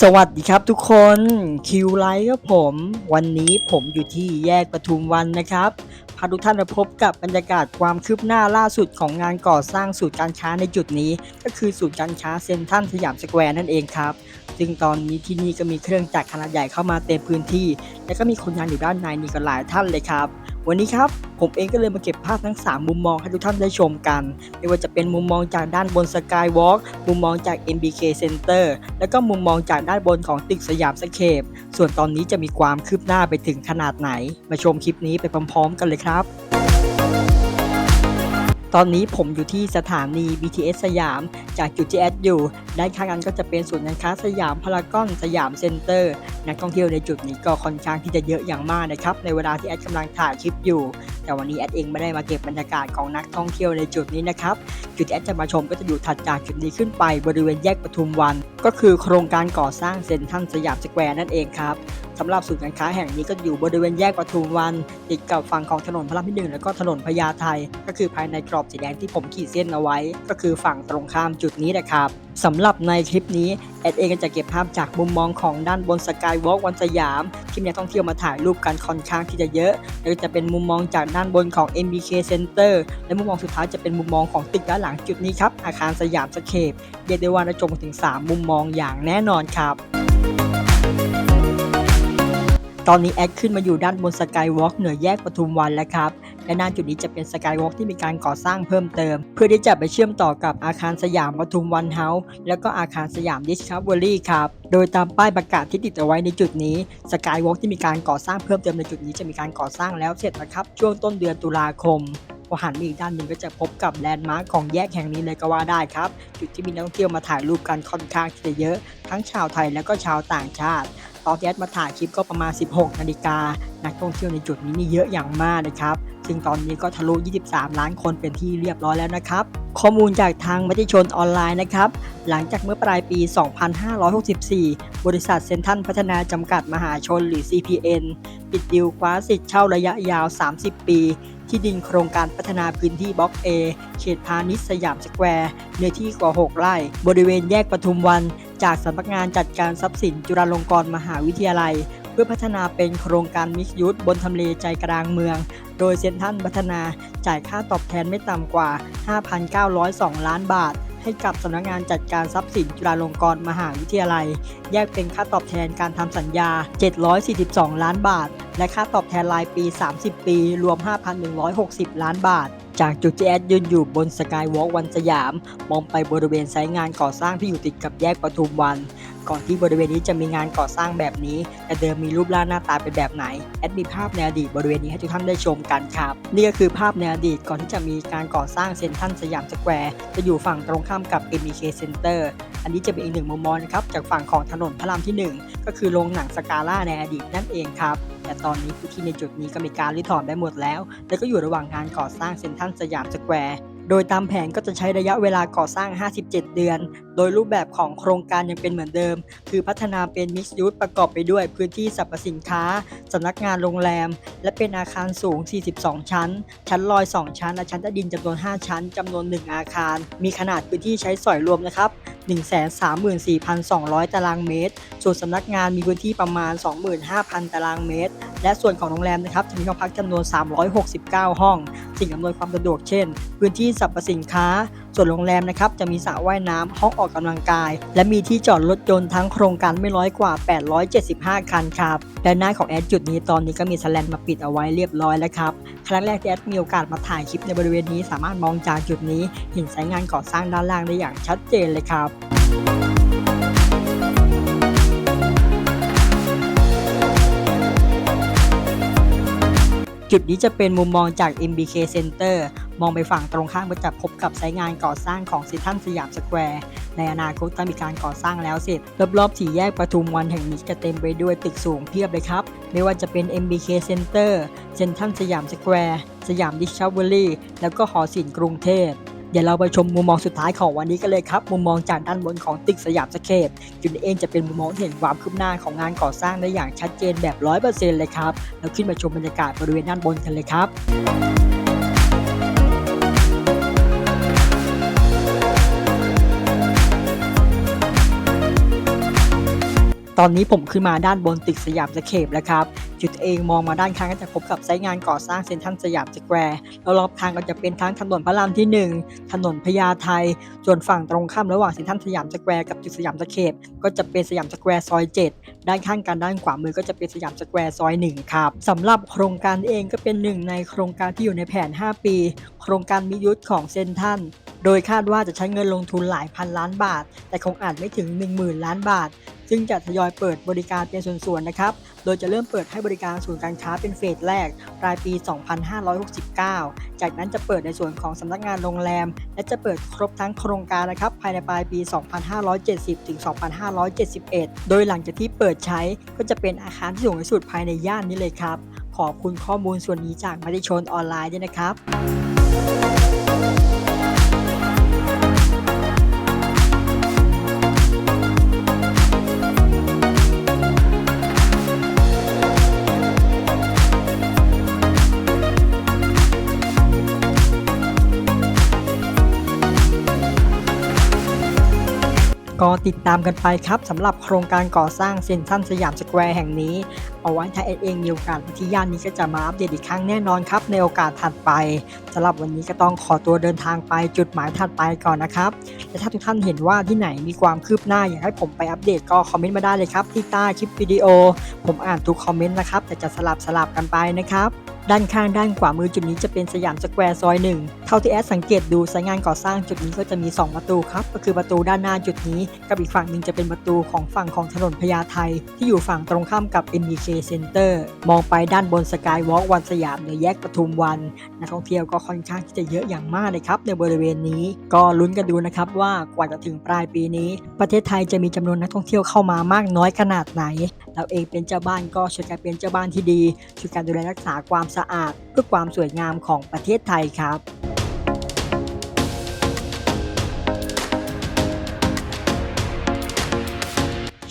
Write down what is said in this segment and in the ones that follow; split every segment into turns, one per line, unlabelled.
สวัสดีครับทุกคนคิวไลท์ครับผม วันนี้ผมอยู่ที่แยกปทุมวันนะครับพาทุกท่านมาพบกับบรรยากาศความคืบหน้าล่าสุดของงานก่อสร้างสูตรการค้าในจุดนี้ ก็คือสูตรการค้าเซ็นทรัลสยามสแควร์นั่นเองครับ ซึ่งตอนนี้ที่นี่ก็มีเครื่องจักรขนาดใหญ่เข้ามาเต็มพื้นที่ และก็มีคนงานอยู่ด้านในนี่ก็หลายท่านเลยครับ วันนี้ครับผมเองก็เลยมาเก็บภาพทั้ง 3 มุมมองให้ทุกท่านได้ชมกัน ไม่ว่าจะเป็นมุมมองจากด้านบนสกายวอล์กมุมมองจาก MBK Center แล้วก็มุมมองจากด้านบนของตึกสยามสเคปส่วนตอนนี้จะมีความคืบหน้าไปถึงขนาดไหน มาชมคลิปนี้ไปพร้อมๆ กันเลยครับ ตอนนี้ผมอยู่ที่สถานี BTS สยาม จากจุดที่แอดอยู่ ด้านข้างกันก็จะเป็นศูนย์การค้าสยามพารากอนสยามเซ็นเตอร์ นักท่องเที่ยวในจุดนี้ก็ค่อนข้างที่จะเยอะอย่างมากนะครับ ในเวลาที่แอดกำลังถ่ายคลิปอยู่ แต่วันนี้แอดเองไม่ได้มาเก็บบรรยากาศของนักท่องเที่ยวในจุดนี้นะครับ จุดที่แอดจะมาชมก็จะอยู่ถัดจากจุดนี้ขึ้นไปบริเวณแยกปทุมวัน ก็คือโครงการก่อสร้างเซ็นทรัลสยามสแควร์นั่นเองครับ สำหรับศูนย์การค้าแห่งนี้ก็อยู่บริเวณแยกปทุมวัน ติดกับฝั่งของถนนพระรามที่หนึ่งแล้วก็ถนนพญาไทก็คือภายในกรอบสีแดงที่ผมขีดเส้นเอาไว้ ก็คือฝั่งตรงข้ามจุดนี้นะครับสำหรับในคลิปนี้แอดเองก็จะเก็บภาพจากมุมมองของด้านบนสกายวอล์กวันสยามที่นักท่องเที่ยวมาถ่ายรูปกันค่อนข้างที่จะเยอะแล้วก็จะเป็นมุมมองจากด้านบนของ MBK Center และมุมมองสุดท้ายจะเป็นมุมมองของตึกด้านหลังจุดนี้ครับอาคารสยามสเคปเรียกได้ว่าได้ชมถึง 3 มุมมองอย่างแน่นอนครับ ตอนนี้แอดขึ้นมาอยู่ด้านบนสกายวอล์กเหนือแยกปทุมวันแล้วครับ และหน้าจุดนี้จะเป็นสกายวอล์กที่มีการก่อสร้างเพิ่มเติม เพื่อที่จะไปเชื่อมต่อกับอาคารสยามปทุมวันเฮาส์แล้วก็อาคารสยามดิสคัฟเวอรี่ครับ โดยตามป้ายประกาศที่ติดเอาไว้ในจุดนี้สกายวอล์กที่มีการก่อสร้างเพิ่มเติมในจุดนี้จะมีการก่อสร้างแล้วเสร็จนะครับช่วงต้นเดือนตุลาคมพอหันมาอีกด้านหนึ่งก็จะพบกับแลนด์มาร์คของแยกแห่งนี้เลยก็ว่าได้ครับ จุดที่มีนักท่องเที่ยวมาถ่ายรูปกันค่อนข้างที่จะเยอะ ทั้งชาวไทยและก็ชาวต่างชาติ ตอนที่แอดมาถ่ายคลิปก็ประมาณ 16 นาฬิกา นักท่องเที่ยวในจุดนี้นี่เยอะอย่างมากนะครับ ซึ่งตอนนี้ก็ทะลุ 23 ล้านคนเป็นที่เรียบร้อยแล้วนะครับ ข้อมูลจากทางมติชนออนไลน์นะครับ หลังจากเมื่อปลายปี 2564 บริษัทเซ็นทรัลพัฒนาจำกัดมหาชนหรือ CPN ปิดดิวคว้าสิทธิ์เช่าระยะยาว 30 ปี ที่ดินโครงการพัฒนาพื้นที่บล็อก A เขตพาณิชย์สยามสแควร์เนื้อที่กว่า 6 ไร่ บริเวณแยกปทุมวัน จากสำนักงานจัดการทรัพย์สินจุฬาลงกรณ์มหาวิทยาลัย เพื่อพัฒนาเป็นโครงการมิกซ์ยูสบนทำเลใจกลางเมือง โดยเซ็นทรัลพัฒนาจ่ายค่าตอบแทนไม่ต่ำกว่า 5,902 ล้านบาท ให้กับสำนักงานจัดการทรัพย์สินจุฬาลงกรณ์มหาวิทยาลัย แยกเป็นค่าตอบแทนการทำสัญญา 742 ล้านบาท และค่าตอบแทนรายปี 30 ปี รวม 5,160 ล้านบาท จากจุดที่แอดยืนอยู่บนสกายวอล์กวันสยาม มองไปบริเวณไซต์งานก่อสร้างที่อยู่ติดกับแยกปทุมวัน ก่อนที่บริเวณนี้จะมีงานก่อสร้างแบบนี้ แต่เดิมมีรูปร่างหน้าตาเป็นแบบไหน แอดมีภาพในอดีตบริเวณนี้ให้ทุกท่านได้ชมกันครับ นี่ก็คือภาพในอดีตก่อนที่จะมีการก่อสร้างเซ็นทรัลสยามสแควร์จะอยู่ฝั่งตรงข้ามกับ MBK Center อันนี้จะเป็นอีกหนึ่งมุมมองนะครับจากฝั่งของถนนพระรามที่หนึ่งก็คือโรงหนังสกาล่าในอดีตนั่นเองครับแต่ตอนนี้พื้นที่ในจุดนี้ก็มีการริถอนได้หมดแล้ว และก็อยู่ระหว่างงานก่อสร้างเซ็นทรัลสยามสแควร์ โดยตามแผนก็จะใช้ระยะเวลาก่อสร้าง 57 เดือน โดยรูปแบบของโครงการยังเป็นเหมือนเดิม คือพัฒนาเป็นมิกซ์ยูสประกอบไปด้วยพื้นที่สรรพสินค้า สำนักงานโรงแรม และเป็นอาคารสูง 42 ชั้น ชั้นลอย 2 ชั้น และชั้นใต้ดินจำนวน 5 ชั้นจำนวน 1 อาคาร มีขนาดพื้นที่ใช้สอยรวมนะครับ 134,200 ตารางเมตร ส่วนสำนักงานมีพื้นที่ประมาณ 25,000 ตารางเมตร และส่วนของโรงแรมนะครับจะมีห้องพักจำนวน 369 ห้อง สิ่งอำนวยความสะดวกเช่น พื้นที่สรรพสินค้า ส่วนโรงแรมนะครับจะมีสระว่ายน้ำห้องออกกำลังกาย และมีที่จอดรถยนต์ทั้งโครงการไม่น้อยกว่า 875 คันครับและหน้าของแอดจุดนี้ตอนนี้ก็มีสแลนมาปิดเอาไว้เรียบร้อยแล้วครับครั้งแรกที่แอดมีโอกาสมาถ่ายคลิปในบริเวณนี้ สามารถมองจากจุดนี้เห็นสายงานก่อสร้างด้านล่างได้อย่างชัดเจนเลยครับ จุดนี้จะเป็นมุมมองจาก MBK Center มองไปฝั่งตรงข้ามก็จะพบกับไซต์งานก่อสร้างของซิทันสยามสแควร์ ในอนาคตถ้ามีการก่อสร้างแล้วเสร็จ รอบๆสี่แยกปทุมวันแห่งนี้จะเต็มไปด้วยตึกสูงเพียบเลยครับ ไม่ว่าจะเป็น MBK Center เซ็นทรัลสยามสแควร์ สยามดิสคัลเวอรี่ แล้วก็หอศิลป์กรุงเทพ เดี๋ยวเราไปชมมุมมองสุดท้ายของวันนี้กันเลยครับ มุมมองจากด้านบนของตึกสยามสเคปจุดนี้เองจะเป็นมุมมองเห็นความคืบหน้าของงานก่อสร้างได้อย่างชัดเจนแบบ 100%เลยครับแล้วขึ้นมาชมบรรยากาศบริเวณด้านบนกันเลยครับ ตอนนี้ผมขึ้นมาด้านบนตึกสยามสเคปแล้วครับจุดเองมองมาด้านข้างก็จะพบกับไซต์งานก่อสร้างเซ็นทรัลสยามสแควร์แล้วรอบข้างก็จะเป็นทั้งถนนพระรามที่ 1 ถนนพญาไทส่วนฝั่งตรงข้ามระหว่างเซ็นทรัลสยามสแควร์กับจุดสยามสเคปก็จะเป็นสยามสแควร์ซอย 7 ด้านข้างกันด้านขวามือก็จะเป็นสยามสแควร์ซอย1ครับสำหรับโครงการเองก็เป็นหนึ่งในโครงการที่อยู่ในแผน 5 ปี โครงการมิยุทธของเซ็นทรัลโดยคาดว่าจะใช้เงินลงทุนหลายพันล้านบาท แต่คงอาจไม่ถึง 10,000 ล้านบาท ซึ่งจะทยอยเปิดบริการเป็นส่วนๆนะครับ โดยจะเริ่มเปิดให้บริการศูนย์การค้าเป็นเฟสแรกปลายปี 2569 จากนั้นจะเปิดในส่วนของสำนักงานโรงแรม และจะเปิดครบทั้งโครงการนะครับภายในปลายปี 2570 ถึง 2571 โดยหลังจากที่เปิดใช้ก็จะเป็นอาคารที่สูงที่สุดภายในย่านนี้เลยครับ ขอบคุณข้อมูลส่วนนี้จากมติชนออนไลน์ด้วยนะครับ ติดตามกันไปครับสำหรับโครงการก่อสร้างเซ็นทรัลสยามสแควร์แห่งนี้เอาไว้ถ้าเอ็ดเองมีโอกาสมาที่ย่านนี้ก็จะมาอัปเดตอีกครั้งแน่นอนครับ ในโอกาสถัดไปสำหรับวันนี้ก็ต้องขอตัวเดินทางไปจุดหมายถัดไปก่อนนะครับและถ้าทุกท่านเห็นว่าที่ไหนมีความคืบหน้าอยากให้ผมไปอัปเดตก็คอมเมนต์มาได้เลยครับที่ใต้คลิปวิดีโอ ผมอ่านทุกคอมเมนต์นะครับแต่จะสลับสลับกันไปนะครับด้านข้างด้านขวามือจุดนี้จะเป็นสยามสแควร์ซอยหนึ่งเท่าที่แอดสังเกตดูสายงานก่อสร้างจุดนี้ก็จะมี 2 ประตูครับก็คือประตูด้านหน้าจุดนี้ กับอีกฝั่งหนึ่งจะเป็นประตูของฝั่งของถนนพญาไทที่อยู่ฝั่งตรงข้ามกับ MBK Center มองไปด้านบนสกายวอล์กวันสยามหนือแยกปทุมวัน นักท่องเที่ยวก็ค่อนข้างที่จะเยอะอย่างมากเลยครับในบริเวณนี้ ก็ลุ้นกันดูนะครับว่ากว่าจะถึงปลายปีนี้ ประเทศไทยจะมีจำนวนนักท่องเที่ยวเข้ามามากน้อยขนาดไหน เราเองเป็นเจ้าบ้านก็ช่วยกันเป็นเจ้าบ้านที่ดีช่วยกันดูแลรักษาความสะอาด เพื่อความสวยงามของประเทศไทยครับ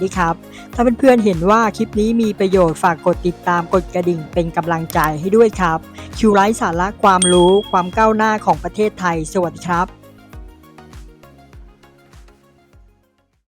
ด้วยครับ ถ้าเพื่อนๆเห็นว่าคลิปนี้มีประโยชน์ฝากกดติดตามกดกระดิ่งเป็นกำลังใจให้ด้วยครับ คิวไลฟ์สาระความรู้ความก้าวหน้าของประเทศไทย สวัสดีครับ